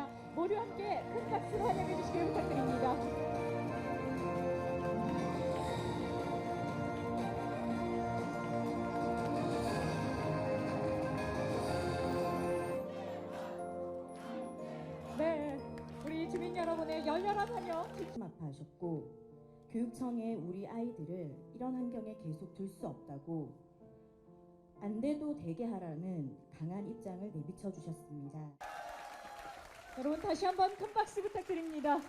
있습니다. 모두 함께 큰 박수로 환영해 주시길 부탁드립니다. 네, 우리 주민 여러분의 열렬한 환영 아파하셨고 교육청에 우리 아이들을 이런 환경에 계속 둘 수 없다고 안 돼도 되게 하라는 강한 입장을 내비쳐 주셨습니다. 여러분 다시 한번 큰 박수 부탁드립니다.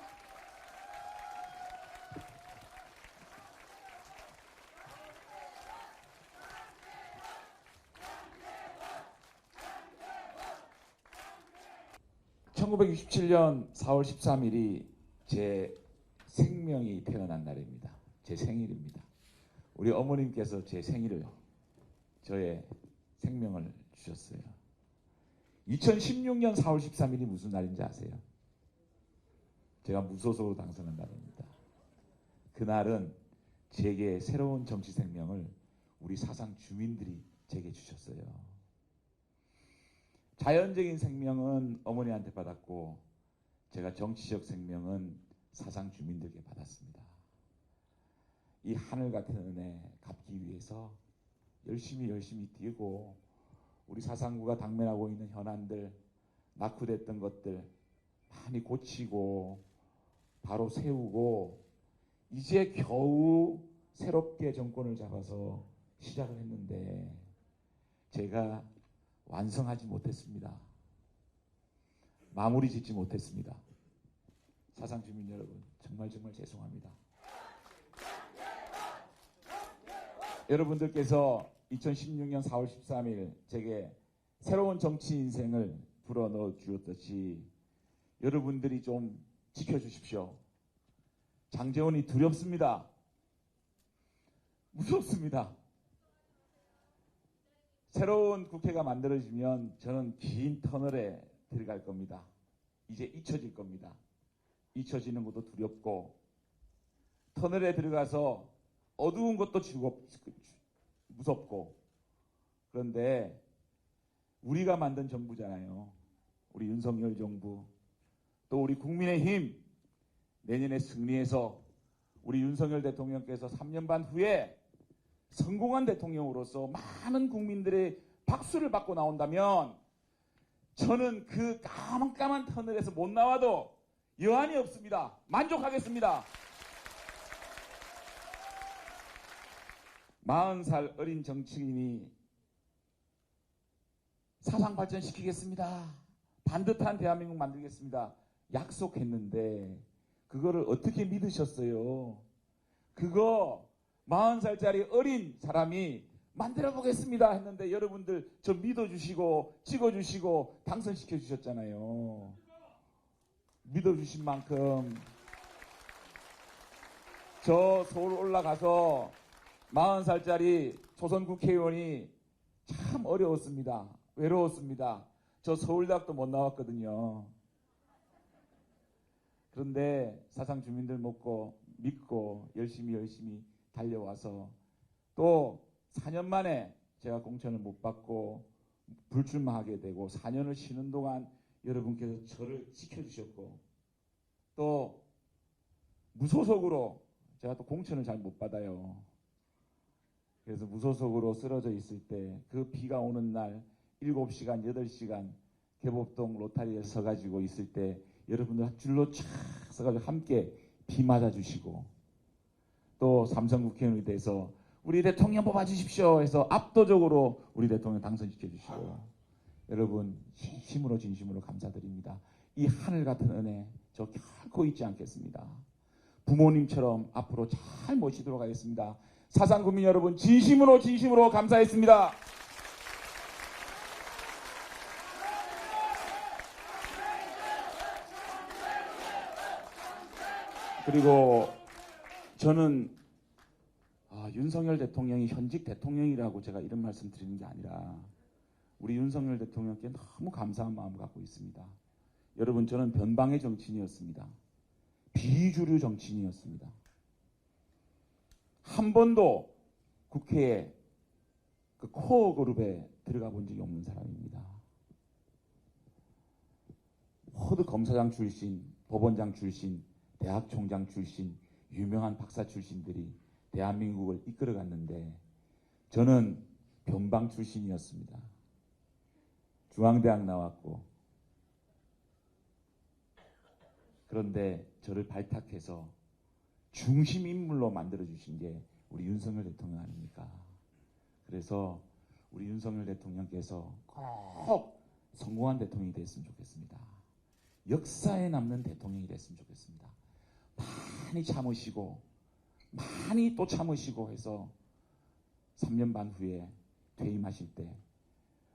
(1967년 4월 13일이) 제 생명이 태어난 날입니다. 제 생일입니다. 우리 어머님께서 제 생일을 저의 생명을 주셨어요. 2016년 4월 13일이 무슨 날인지 아세요? 제가 무소속으로 당선한 날입니다. 그날은 제게 새로운 정치 생명을 우리 사상 주민들이 제게 주셨어요. 자연적인 생명은 어머니한테 받았고 제가 정치적 생명은 사상 주민들께 받았습니다. 이 하늘 같은 은혜 갚기 위해서 열심히 열심히 뛰고 우리 사상구가 당면하고 있는 현안들 낙후됐던 것들 많이 고치고 바로 세우고 이제 겨우 새롭게 정권을 잡아서 시작을 했는데 제가 완성하지 못했습니다. 마무리 짓지 못했습니다. 사상 주민 여러분 정말 정말 죄송합니다. 여러분들께서 2016년 4월 13일 제게 새로운 정치 인생을 불어넣어 주었듯이 여러분들이 좀 지켜주십시오. 장재원이 두렵습니다. 무섭습니다. 새로운 국회가 만들어지면 저는 긴 터널에 들어갈 겁니다. 이제 잊혀질 겁니다. 잊혀지는 것도 두렵고 터널에 들어가서 어두운 것도 주고 무섭고 그런데 우리가 만든 정부잖아요. 우리 윤석열 정부 또 우리 국민의힘 내년에 승리해서 우리 윤석열 대통령께서 3년 반 후에 성공한 대통령으로서 많은 국민들의 박수를 받고 나온다면 저는 그 까만까만 터널에서 못 나와도 여한이 없습니다. 만족하겠습니다. 40살 어린 정치인이 사상 발전시키겠습니다. 반듯한 대한민국 만들겠습니다. 약속했는데 그거를 어떻게 믿으셨어요? 그거 40살짜리 어린 사람이 만들어 보겠습니다 했는데 여러분들 저 믿어주시고 찍어주시고 당선시켜 주셨잖아요. 믿어주신 만큼 저 서울 올라가서 40살짜리 조선 국회의원이 참 어려웠습니다. 외로웠습니다. 저 서울대학도 못 나왔거든요. 그런데 사상 주민들 먹고 믿고 열심히 열심히 달려와서 또 4년 만에 제가 공천을 못 받고 불출마하게 되고 4년을 쉬는 동안 여러분께서 저를 지켜주셨고 또 무소속으로 제가 또 공천을 잘 못 받아요. 그래서 무소속으로 쓰러져 있을 때 그 비가 오는 날 7시간, 8시간 개복동 로타리에 서가지고 있을 때 여러분들 줄로 쫙 서가지고 함께 비 맞아주시고 또 삼성 국회의원이 돼서 우리 대통령 뽑아주십시오 해서 압도적으로 우리 대통령 당선시켜 주시고 여러분 진심으로 진심으로 감사드립니다. 이 하늘 같은 은혜 저 결코 잊지 않겠습니다. 부모님처럼 앞으로 잘 모시도록 하겠습니다. 사상 국민 여러분 진심으로 진심으로 감사했습니다. 그리고 저는 아, 윤석열 대통령이 현직 대통령이라고 제가 이런 말씀 드리는 게 아니라 우리 윤석열 대통령께 너무 감사한 마음을 갖고 있습니다. 여러분 저는 변방의 정치인이었습니다. 비주류 정치인이었습니다. 한 번도 국회에 그 코어 그룹에 들어가 본 적이 없는 사람입니다. 모두 검사장 출신, 법원장 출신, 대학 총장 출신, 유명한 박사 출신들이 대한민국을 이끌어갔는데 저는 변방 출신이었습니다. 중앙대학 나왔고 그런데 저를 발탁해서 중심 인물로 만들어 주신 게 우리 윤석열 대통령 아닙니까? 그래서 우리 윤석열 대통령께서 꼭 성공한 대통령이 됐으면 좋겠습니다. 역사에 남는 대통령이 됐으면 좋겠습니다. 많이 참으시고 많이 또 참으시고 해서 3년 반 후에 퇴임하실 때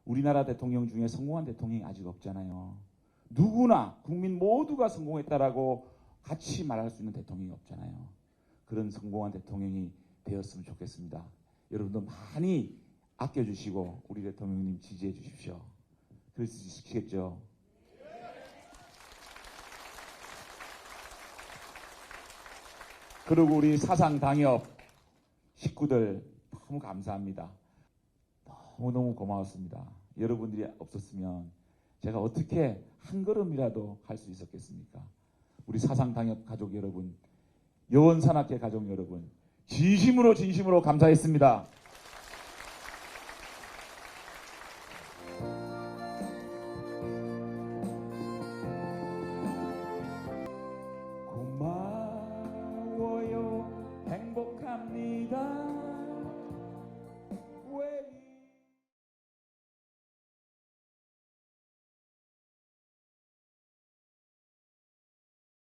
우리나라 대통령 중에 성공한 대통령이 아직 없잖아요. 누구나 국민 모두가 성공했다라고 같이 말할 수 있는 대통령이 없잖아요. 그런 성공한 대통령이 되었으면 좋겠습니다. 여러분도 많이 아껴주시고 우리 대통령님 지지해 주십시오. 그럴 수 있으시겠죠? 그리고 우리 사상 당협 식구들 너무 감사합니다. 너무너무 고마웠습니다. 여러분들이 없었으면 제가 어떻게 한 걸음이라도 할 수 있었겠습니까? 우리 사상 당협 가족 여러분, 여원산악회 가족 여러분, 진심으로 진심으로 감사했습니다.